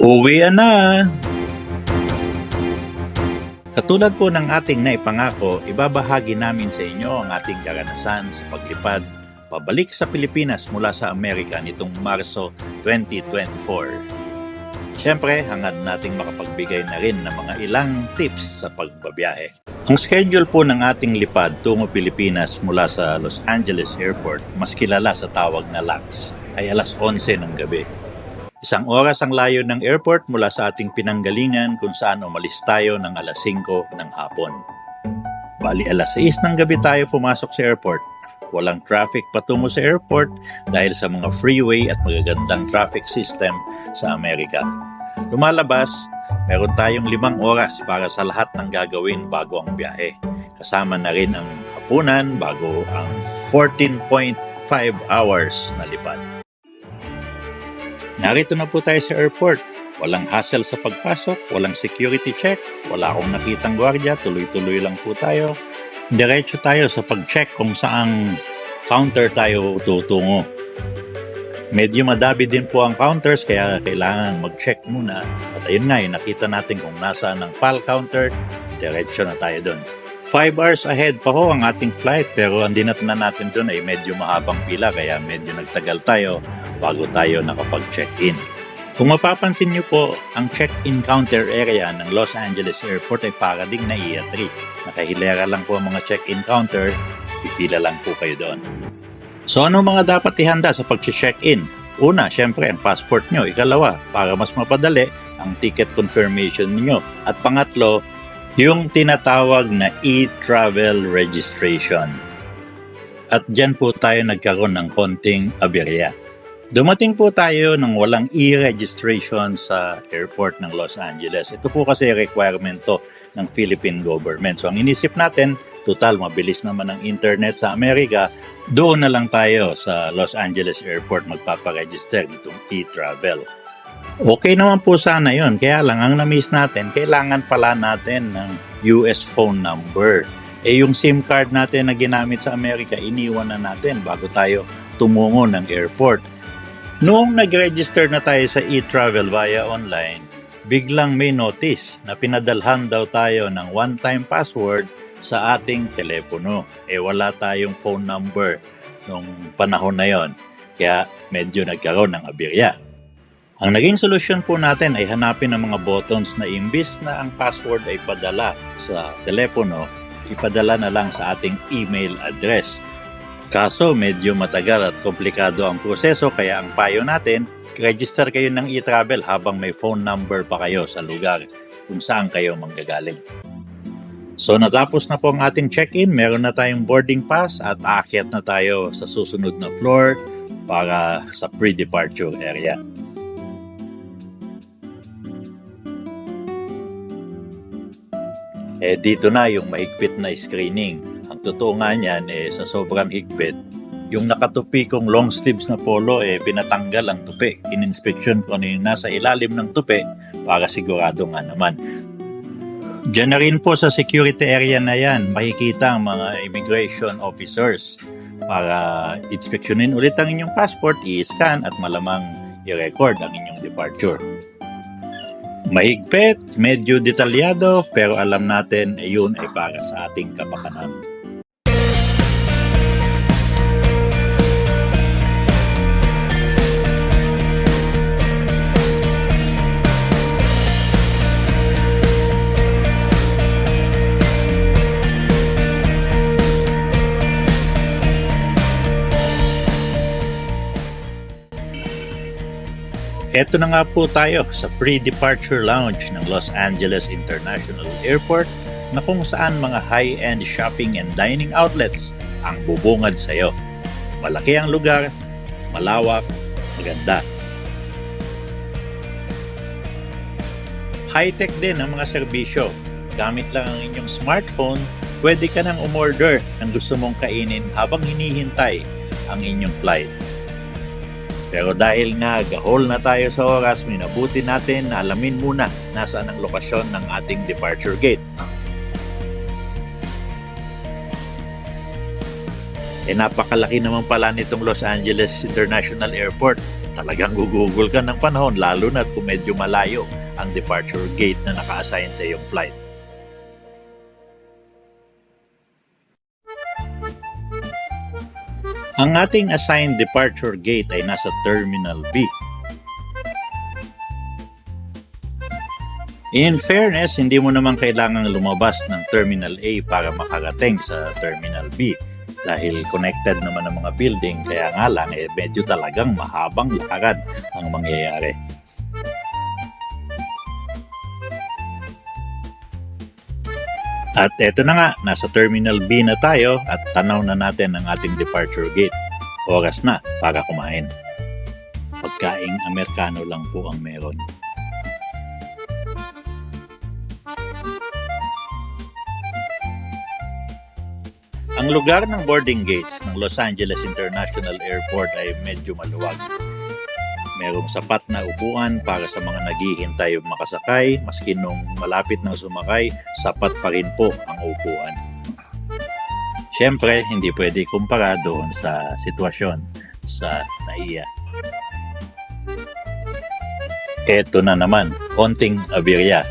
Uwi na! Katulad po ng ating naipangako, ibabahagi namin sa inyo ang ating karanasan sa paglipad pabalik sa Pilipinas mula sa Amerika nitong Marso 2024. Siyempre, hangad nating makapagbigay na rin ng mga ilang tips sa pagbabiyahe. Ang schedule po ng ating lipad tungo Pilipinas mula sa Los Angeles Airport, mas kilala sa tawag na LAX, ay alas 11 ng gabi. Isang oras ang layo ng airport mula sa ating pinanggalingan kung saan umalis tayo ng alas 5 ng hapon. Bali alas 6 ng gabi tayo pumasok sa airport. Walang traffic patungo sa airport dahil sa mga freeway at magagandang traffic system sa Amerika. Lumalabas, meron tayong limang oras para sa lahat ng gagawin bago ang biyahe. Kasama na rin ang hapunan bago ang 14.5 hours na lipad. Narito na po tayo sa airport. Walang hassle sa pagpasok, walang security check, wala akong nakitang gwardiya, tuloy-tuloy lang po tayo. Diretso tayo sa pag-check kung saang counter tayo tutungo. Medyo madabi din po ang counters kaya kailangan mag-check muna. At ayun nga, yung nakita natin kung nasaan ang PAL counter, diretso na tayo doon. 5 hours ahead pa ho ang ating flight pero ang dinat na natin doon ay medyo mahabang pila kaya medyo nagtagal tayo bago tayo nakapag-check-in. Kung mapapansin niyo po, ang check-in counter area ng Los Angeles Airport ay para ding na EA3. Nakahilera lang po ang mga check-in counter, pipila lang po kayo doon. So ano mga dapat ihanda sa pag-check-in? Una, syempre ang passport nyo. Ikalawa, para mas mapadali, ang ticket confirmation niyo. At pangatlo, yung tinatawag na e-travel registration. At dyan po tayo nagkaroon ng konting aberya. Dumating po tayo ng walang e-registration sa airport ng Los Angeles. Ito po kasi requirement to ng Philippine government. So ang inisip natin, total mabilis naman ang internet sa Amerika, doon na lang tayo sa Los Angeles Airport magpaparegister nitong e-travel. Okay naman po sana yon kaya lang ang na-miss natin, kailangan pala natin ng US phone number. Eh yung SIM card natin na ginamit sa Amerika, iniwan na natin bago tayo tumungo ng airport. Noong nag-register na tayo sa e-travel via online, biglang may notice na pinadalhan daw tayo ng one-time password sa ating telepono. Eh wala tayong phone number nung panahon na yon. Kaya medyo nagkaroon ng abirya. Ang naging solusyon po natin ay hanapin ang mga buttons na imbis na ang password ay padala sa telepono, ipadala na lang sa ating email address. Kaso medyo matagal at komplikado ang proseso kaya ang payo natin, register kayo ng e-travel habang may phone number pa kayo sa lugar kung saan kayo manggagaling. So natapos na po ang ating check-in, meron na tayong boarding pass at aakyat na tayo sa susunod na floor para sa pre-departure area. Eh dito na yung mahigpit na screening. Ang totoo nga niyan, eh, sa sobrang higpit, yung nakatupi kong long sleeves na polo, eh, pinatanggal ang tupi. In-inspection ko ano yung nasa ilalim ng tupi para sigurado nga naman. Diyan na rin po sa security area na yan, makikita ang mga immigration officers para inspeksyonin ulit ang inyong passport, i-scan at malamang i-record ang inyong departure. Mahigpit, medyo detalyado, pero alam natin yun ay para sa ating kapakanan. Eto na nga po tayo sa pre-departure lounge ng Los Angeles International Airport na kung saan mga high-end shopping and dining outlets ang bubungad sa iyo. Malaki ang lugar, malawak, maganda. High-tech din ang mga serbisyo. Gamit lang ang inyong smartphone, pwede ka nang umorder ng gusto mong kainin habang hinihintay ang inyong flight. Pero dahil nga gahol na tayo sa oras, minabuti natin na alamin muna nasaan ang lokasyon ng ating departure gate. Eh napakalaki naman pala nitong Los Angeles International Airport. talagang gugugol ka ng panahon lalo na kung medyo malayo ang departure gate na naka-assign sa iyong flight. Ang ating assigned departure gate ay nasa Terminal B. In fairness, hindi mo naman kailangang lumabas ng Terminal A para makarating sa Terminal B dahil connected naman ang mga building kaya nga lang eh, medyo talagang mahabang lakad ang mangyayari. At eto na nga, nasa Terminal B na tayo at tanaw na natin ang ating departure gate. Oras na para kumain. Pagkaing Amerikano lang po ang meron. Ang lugar ng boarding gates ng Los Angeles International Airport ay medyo maluwag. Merong sapat na upuan para sa mga naghihintay makasakay, maski nung malapit ng sumakay, sapat pa rin po ang upuan. Siyempre, hindi pwede kumpara doon sa sitwasyon sa NAIA. Eto na naman, konting abirya.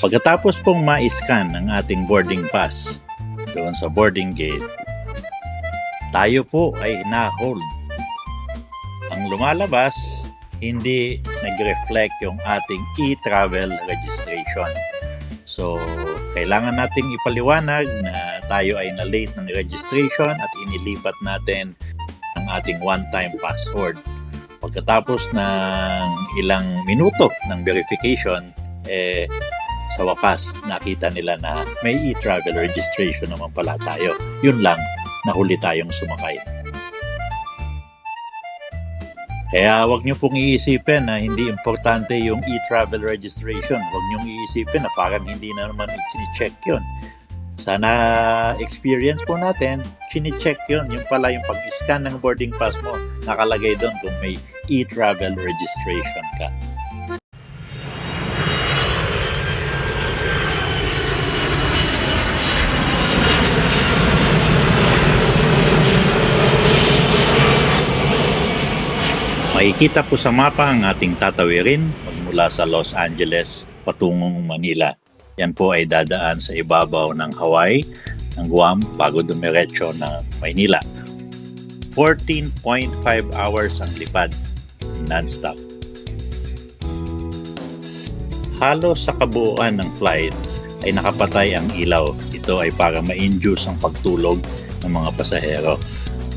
Pagkatapos pong ma-scan ang ating boarding pass doon sa boarding gate, tayo po ay na-hold. Ang lumalabas, hindi nag-reflect yung ating e-travel registration. So, kailangan nating ipaliwanag na tayo ay na-late ng registration at inilipat natin ang ating one-time password. Pagkatapos ng ilang minuto ng verification, eh, sa wakas, nakita nila na may e-travel registration naman pala tayo. Yun lang, nahuli tayong sumakay. Kaya wag niyo pong iisipin na hindi importante yung e-travel registration. Wag niyo iisipin na parang hindi na naman i-check yun. Sana experience po natin, chine-check yun. Yung pala yung pag-scan ng boarding pass mo, nakalagay doon kung may e-travel registration ka. Makikita po sa mapa ang ating tatawirin magmula sa Los Angeles patungong Manila. Yan po ay dadaan sa ibabaw ng Hawaii, ng Guam, bago dumiretso na Maynila. 14.5 hours ang lipad, non-stop. Halos sa kabuuan ng flight ay nakapatay ang ilaw. Ito ay para ma-induce ang pagtulog ng mga pasahero.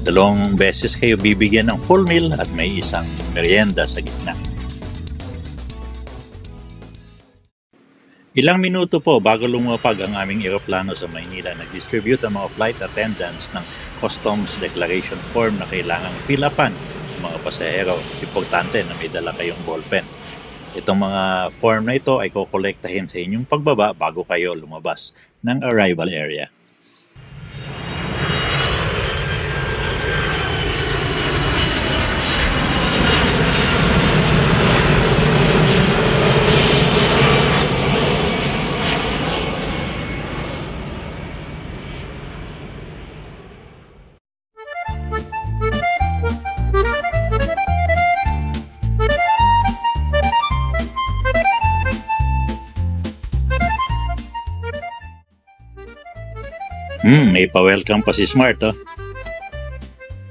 Dalawang beses kayo bibigyan ng full meal at may isang merienda sa gitna. Ilang minuto po bago lumapag ang aming eroplano sa Maynila, nag-distribute ang mga flight attendants ng customs declaration form na kailangang fill ng mga pasahero. Importante na may dala kayong ballpen. Itong mga form na ito ay kukolektahin sa inyong pagbaba bago kayo lumabas ng arrival area. Hmm, may pa-welcome pa si Smart, oh.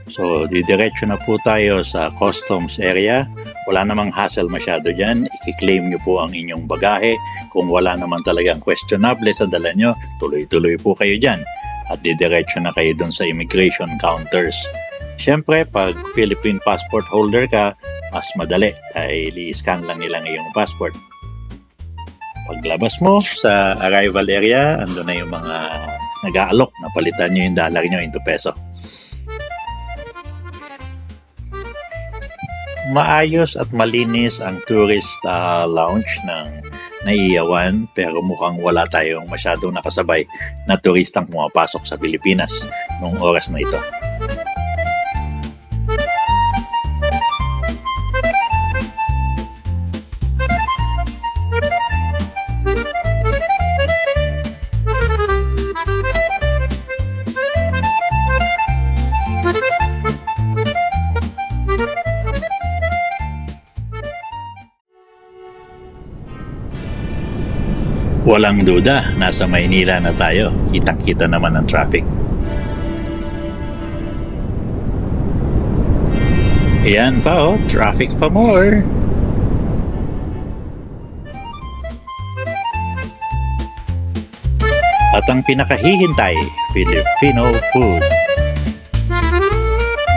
So, didiretso na po tayo sa customs area. Wala namang hassle masyado dyan. I-claim nyo po ang inyong bagahe. Kung wala naman talagang questionable sa dala nyo, tuloy-tuloy po kayo dyan. At didiretso na kayo dun sa immigration counters. Siyempre, pag Philippine passport holder ka, mas madali dahil i-scan lang nila ang iyong passport. Paglabas mo sa arrival area, ando na yung mga nag-aalok na palitan nyo yung dollar nyo into peso. Maayos at malinis ang tourist uh, lounge ng naiyawan pero mukhang wala tayong masyadong nakasabay na turistang pumapasok sa Pilipinas noong oras na ito. Walang duda, nasa Maynila na tayo. Kitang-kita naman ang traffic. Ayan pa oh, traffic pa more. At ang pinakahihintay, Filipino food.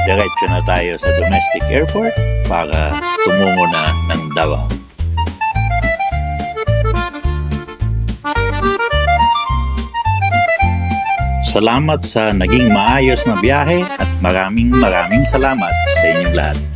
Diretso na tayo sa domestic airport para tumungo na ng Davao. Salamat sa naging maayos na biyahe at maraming maraming salamat sa inyong lahat.